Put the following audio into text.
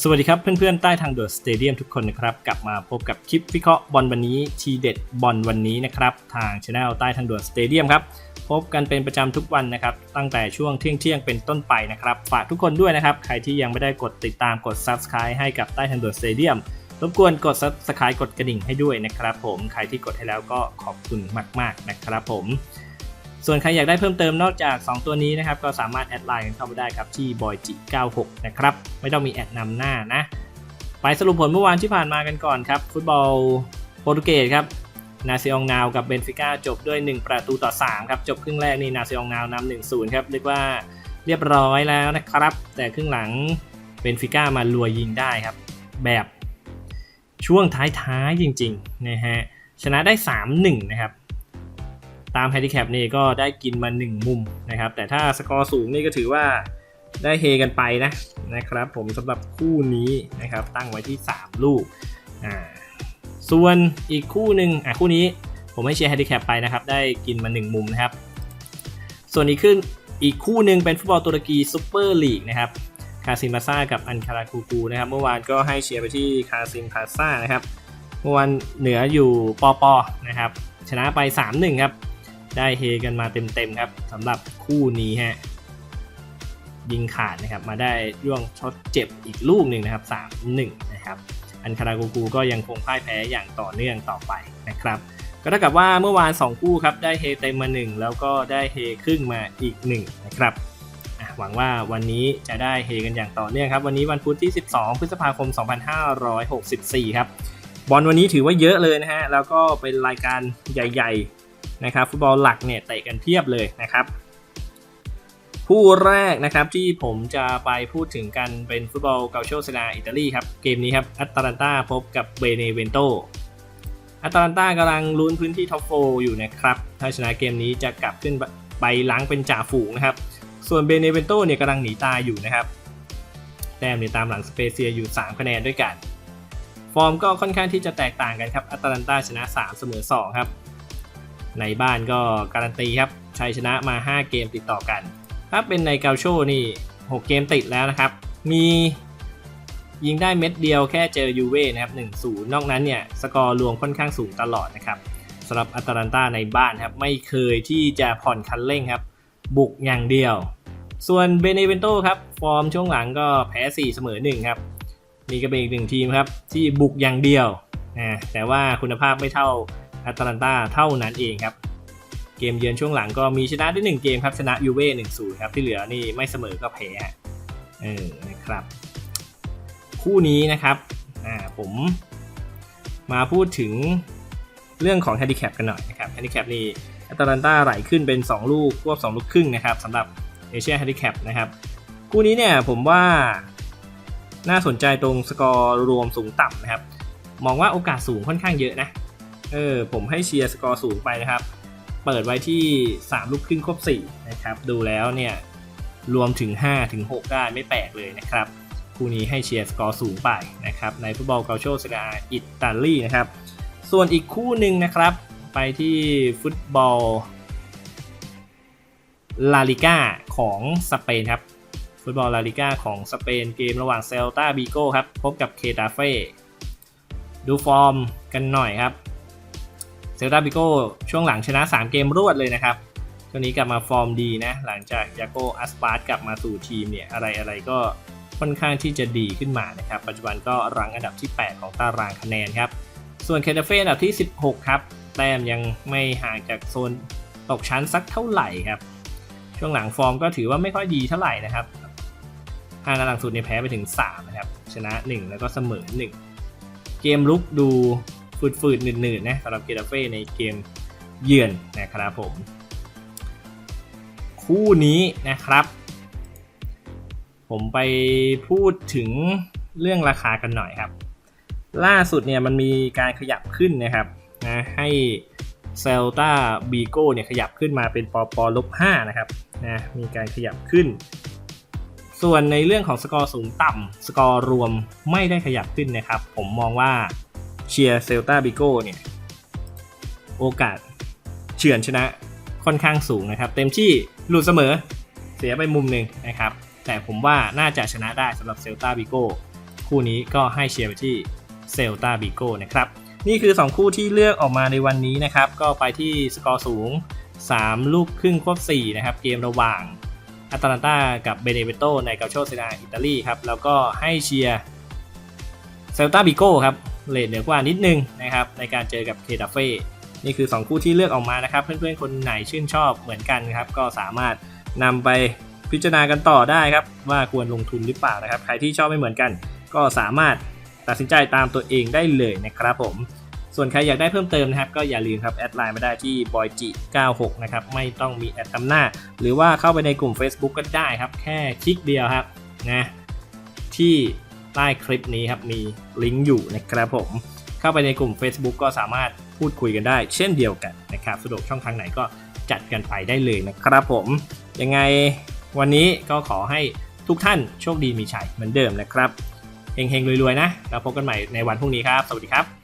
สวัสดีครับเพื่อนๆ ใต้ทางด่วนสเตเดียมทุกคนนะครับ กลับมาพบกับคลิปวิเคราะห์บอลวันนี้ทีเด็ดบอลวันนี้นะครับ ทางช anel ใต้ทางด่วนสเตเดียมครับ พบกันเป็นประจำทุกวันนะครับ ตั้งแต่ช่วงเที่ยงเที่ยงเป็นต้นไปนะครับ ฝากทุกคนด้วยนะครับ ใครที่ยังไม่ได้กดติดตามกด subscribe ให้กับใต้ทางด่วนสเตเดียมรบกวนกด subscribe กดกระดิ่งให้ด้วยนะครับ ผมใครที่กดให้แล้วก็ขอบคุณมาก ๆนะครับ ผม ส่วนใครอยากได้เพิ่มเติมนอกจาก 2 ตัวนี้นะครับ ก็สามารถแอดไลน์เข้ามาได้ครับที่ boyg96 นะครับ ไม่ต้องมีแอดนำหน้านะ ไปสรุปผลเมื่อวานที่ผ่านมากันก่อนครับ ฟุตบอลโปรตุเกสครับนาซิองนาวกับเบนฟิก้าจบด้วย 1 ประตูต่อ 3 ครับ จบครึ่งแรกนี่นาซิองนาวนำ1-0ครับเรียกว่าเรียบร้อยแล้วนะครับ แต่ครึ่งหลังเบนฟิก้ามาลัวยิงได้ครับ แบบช่วงท้ายๆจริงๆนะฮะชนะได้ 3-1 นะครับ ตามแฮนดิแคปนี่ก็ได้กินมา 1 มุมนะครับ แต่ถ้าสกอร์สูงนี่ก็ถือว่าได้เฮกันไปนะนะครับผมสำหรับคู่นี้นะครับ ตั้งไว้ที่ 3 ลูกอ่าส่วนอีกคู่หนึ่งอะคู่นี้ผมให้เชียร์แฮนดิแคปไปนะครับ ได้กินมา 1 มุมนะครับ ส่วนอีกขึ้นอีกคู่หนึ่งเป็นฟุตบอลตุรกีซูเปอร์ลีกนะครับคาซิมพาซากับอันคาราคูกูนะครับ เมื่อวานก็ให้เชียร์ไปที่คาซิมพาซานะครับ เมื่อวานเหนืออยู่ปอปอนะครับ ชนะไป 3-1 ครับ ได้เฮกันมาเต็มๆครับสำหรับคู่นี้ฮะยิงขาดนะครับมาได้ย่วงช็อตเจ็บอีกลูกหนึ่งนะครับ 3-1 นะครับ อันคารากูกูก็ยังคงพ่ายแพ้อย่างต่อเนื่องต่อไปนะครับ ก็เท่ากับว่าเมื่อวาน 2 คู่ครับได้เฮเต็มมา 1 แล้วก็ได้เฮครึ่งมาอีก 1 นะครับหวังว่าวันนี้จะได้เฮกันอย่างต่อเนื่องครับ วันนี้วันพุธที่ 12 พฤษภาคม 2564 ครับบอลวันนี้ถือว่าเยอะเลยนะฮะแล้วก็เป็นรายการใหญ่ ๆ นะครับฟุตบอลหลักเนี่ยเตะกันเพียบเลยนะครับคู่แรกนะครับที่ผมจะไปพูดถึงกันเป็นฟุตบอลเกาโชเซนาอิตาลีครับเกมนี้ครับอัตแลนตาพบกับเบเนเวนโตอัตแลนตากำลังลุ้นพื้นที่ท็อปโฟอยู่นะครับถ้าชนะเกมนี้จะกลับขึ้นไปล้างเป็นจ่าฝูงนะครับ ส่วนเบเนเวนโตเนี่ยกำลังหนีตายอยู่นะครับแต้มเนี่ยตามหลังสเปเซียอยู่ 3 คะแนนด้วยกัน ฟอร์มก็ค่อนข้างที่จะแตกต่างกันครับอัตแลนตาชนะ 3 เสมอ 2 ครับ ในบ้านก็การันตีครับชัยชนะมา 5 เกมติดต่อกัน ถ้าเป็นในเกาโชนี่ 6 เกมติดแล้วนะครับ มียิงได้เม็ดเดียวแค่เจอยูเว่นะครับ1-0 นอกนั้นเนี่ยสกอร์รวมค่อนข้างสูงตลอดนะครับสำหรับอัตแลนตาในบ้านครับไม่เคยที่จะผ่อนคันเร่งครับ บุกอย่างเดียว ส่วนเบเนเวนโตครับ ฟอร์มช่วงหลังก็แพ้ 4 เสมอ 1 ครับ นี่ก็เป็นอีกหนึ่งทีมครับ ที่บุกอย่างเดียวนะแต่ว่าคุณภาพไม่เท่า แอตแลนตาเท่านั้นเองครับ เกมเยือนช่วงหลังก็มีชนะได้ 1 เกมครับ ชนะยูเว่หนึ่งศูนย์ครับ ที่เหลือนี่ไม่เสมอก็แพ้เออนะครับ คู่นี้นะครับอ่าผมมาพูดถึงเรื่องของแฮนดิแคปกันหน่อยนะครับแฮนดิแคปนี่แอตแลนตาไหลขึ้นเป็น 2 ลูกควบ2 ลูกครึ่งนะครับสำหรับเอเชียแฮนดิแคปนะครับ คู่นี้เนี่ยผมว่าน่าสนใจตรงสกอร์รวมสูงต่ำนะครับ มองว่าโอกาสสูงค่อนข้างเยอะนะ เออผมให้เชียร์สกอร์สูงไปนะครับ เปิดไว้ที่ 3 ลูกครึ่งครบ 4 นะครับ ดูแล้วเนี่ยรวมถึง 5 ถึง 6 ได้ไม่แปลกเลยนะครับ คู่นี้ให้เชียร์สกอร์สูงไปนะครับ ในฟุตบอลเกาโชสกาอิตาลีนะครับ ส่วนอีกคู่หนึ่งนะครับ ไปที่ฟุตบอลลาลิก้าของสเปนครับ ฟุตบอลลาลิก้าของสเปนเกมระหว่างเซลตาบิโก้ครับ พบกับเคตาเฟ่ดูฟอร์มกันหน่อยครับ เซลตาบิโก้ช่วงหลังชนะ 3 เกมรวดเลยนะครับช่วงนี้กลับมาฟอร์มดีนะ หลังจากยาโกอัสปาร์ตกลับมาสู่ทีมเนี่ยอะไรอะไรก็ค่อนข้างที่จะดีขึ้นมานะครับ ปัจจุบันก็รังอันดับที่ 8 ของตารางคะแนนครับ ส่วนเคตาเฟ่อันดับที่ 16 ครับ แต้มยังไม่ห่างจากโซนตกชั้นสักเท่าไหร่ครับ ช่วงหลังฟอร์มก็ถือว่าไม่ค่อยดีเท่าไหร่นะครับห้านัดหลังสุดเนี่ยแพ้ไปถึง 3 นะครับ ชนะ 1 แล้วก็เสมอ 1 เกมลุกดู ฝืดๆหนืดๆนะสำหรับเกตาเฟ่ในเกมเยือนนะครับผม คู่นี้นะครับ ผมไปพูดถึงเรื่องราคากันหน่อยครับ ล่าสุดเนี่ยมันมีการขยับขึ้นนะครับนะให้เซลตาบีโก้เนี่ยขยับขึ้นมาเป็นปอปอลบ5นะครับนะมีการขยับขึ้น ส่วนในเรื่องของสกอร์สูงต่ำสกอร์รวมไม่ได้ขยับขึ้นนะครับ ผมมองว่า เชียร์เซลตาบิโก้เนี่ย โอกาสเฉือนชนะค่อนข้างสูงนะครับ เต็มที่หลุดเสมอเสียไปมุมหนึ่งนะครับ แต่ผมว่าน่าจะชนะได้สำหรับเซลตาบิโก้คู่นี้ก็ให้เชียร์ไปที่เซลตาบิโก้นะครับ นี่คือ 2 คู่ที่เลือกออกมาในวันนี้นะครับ ก็ไปที่สกอร์สูง 3 ลูกครึ่งควบ4นะครับ เกมระหว่างอาตาลันตากับเบเนเวโตในกาโชเซนาอิตาลีครับ แล้วก็ให้เชียร์เซลตาบิโก้ครับ เลทเหนือกว่านิดนึงนะครับในการเจอกับเคดาเฟ่นี่คือ 2 คู่ที่เลือกออกมานะครับ เพื่อนๆ คนไหนชื่นชอบเหมือนกันครับ ก็สามารถนำไปพิจารณากันต่อได้ครับ ว่าควรลงทุนหรือเปล่านะครับ ใครที่ชอบไม่เหมือนกัน ก็สามารถตัดสินใจตามตัวเองได้เลยนะครับผม ส่วนใครอยากได้เพิ่มเติมนะครับ ก็อย่าลืมครับแอดไลน์มาได้ที่ b o y g 9 6 นะครับ ไม่ต้องมีแอดตำหน้า หรือว่าเข้าไปในกลุ่ม Facebook ก็ได้ครับ แค่คลิกเดียวครับนะที่ ใต้คลิปนี้ครับมีลิงก์อยู่นะครับผม เข้าไปในกลุ่ม Facebook ก็สามารถพูดคุยกันได้ เช่นเดียวกันนะครับสะดวกช่องทางไหนก็จัดกันไปได้เลยนะครับผม ยังไงวันนี้ก็ขอให้ทุกท่านโชคดีมีชัยเหมือนเดิมนะครับเฮงๆรวยๆนะแล้วพบกันใหม่ในวันพรุ่งนี้ครับ สวัสดีครับ